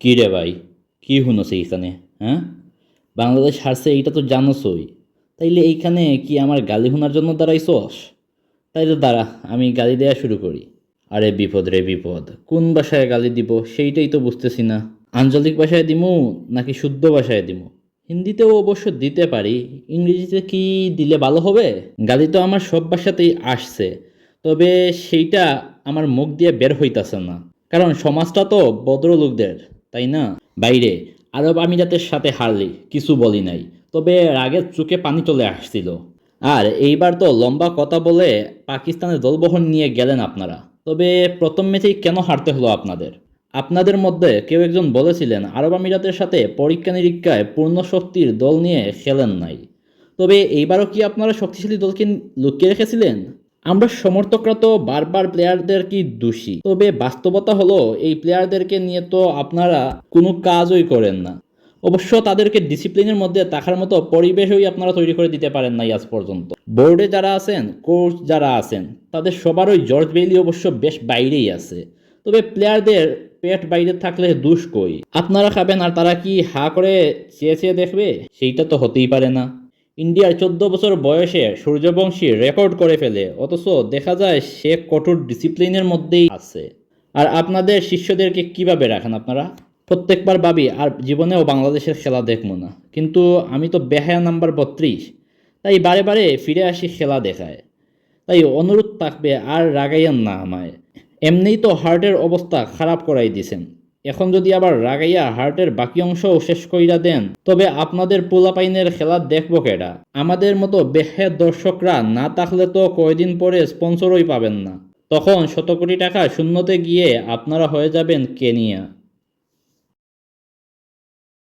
কী রে ভাই? কী শুনছে এইখানে হ্যাঁ? বাংলাদেশ হারছে, এইটা তো জানোসই। তাইলে এইখানে কি আমার গালি শোনার জন্য দাঁড়াইছস? তাইলে দাঁড়া, আমি গালি দেওয়া শুরু করি। আরে বিপদ রে বিপদ, কোন ভাষায় গালি দিব সেইটাই তো বুঝতেছি না। আঞ্চলিক ভাষায় দিমু নাকি শুদ্ধ ভাষায় দিমু? হিন্দিতেও অবশ্য দিতে পারি, ইংরেজিতে কি দিলে ভালো হবে? গালি তো আমার সব ভাষাতেই আসছে, তবে সেইটা আমার মুখ দিয়ে বের হইতাছে না। কারণ সমাজটা তো ভদ্রলোকদের। তাই না? বাইরে, আরব আমিরাতের সাথে হারলি কিছু বলি নাই, তবে রাগের চোখে পানি চলে আসছিল। আর এইবার তো লম্বা কথা বলে পাকিস্তানের দলবহন নিয়ে গেলেন আপনারা, তবে প্রথম ম্যাচেই কেন হারতে হলো আপনাদের? আপনাদের মধ্যে কেউ একজন বলেছিলেন, আরব আমিরাতের সাথে পরীক্ষা নিরীক্ষায় পূর্ণ শক্তির দল নিয়ে খেলেন নাই। তবে এইবারও কি আপনারা শক্তিশালী দলকে লুকিয়ে রেখেছিলেন? আমরা সমর্থকরা তো বারবার প্লেয়ারদের কি দোষী? তবে বাস্তবতা হলো, এই প্লেয়ারদেরকে নিয়ে তো আপনারা কোনো কাজই করেন না। অবশ্য তাদেরকে ডিসিপ্লিনের মধ্যে থাকার মতো পরিবেশই আপনারা তৈরি করে দিতে পারেন নাই আজ পর্যন্ত। বোর্ডে যারা আছেন কোচ যারা আছেন, তাদের সবারই জর্জ বেইলি অবশ্য বেশ বাইরেই আছে। তবে প্লেয়ারদের পেট বাইরে থাকলে দুষ কই? আপনারা খাবেন আর তারা কি হা করে চেয়ে চেয়ে দেখবে? সেইটা তো হতেই পারে না। ইন্ডিয়ার চোদ্দ বছর বয়সে সূর্যবংশী রেকর্ড করে ফেলে, অথচ দেখা যায় সে কঠোর ডিসিপ্লিনের মধ্যেই আছে। আর আপনাদের শিষ্যদেরকে কীভাবে রাখেন আপনারা? প্রত্যেকবার ভাবি, আর জীবনেও বাংলাদেশের খেলা দেখব না। কিন্তু আমি তো বেহায়া নাম্বার বত্রিশ, তাই বারে বারে ফিরে আসি খেলা দেখায়। তাই অনুরোধ থাকবে, আর রাগাইয়েন না আমায়। এমনিই তো হার্টের অবস্থা খারাপ করাই দিছেন। এখন যদি আবার রাগাইয়া হার্টের বাকি অংশও শেষ কইরা দেন, তবে আপনাদের পোলাপাইনের খেলা দেখব কেডা? আমাদের মতো বেহে দর্শকরা না থাকলে তো কয়দিন পরে স্পন্সরই পাবেন না। তখন শত কোটি টাকা শূন্যতে গিয়ে আপনারা হয়ে যাবেন কেনিয়া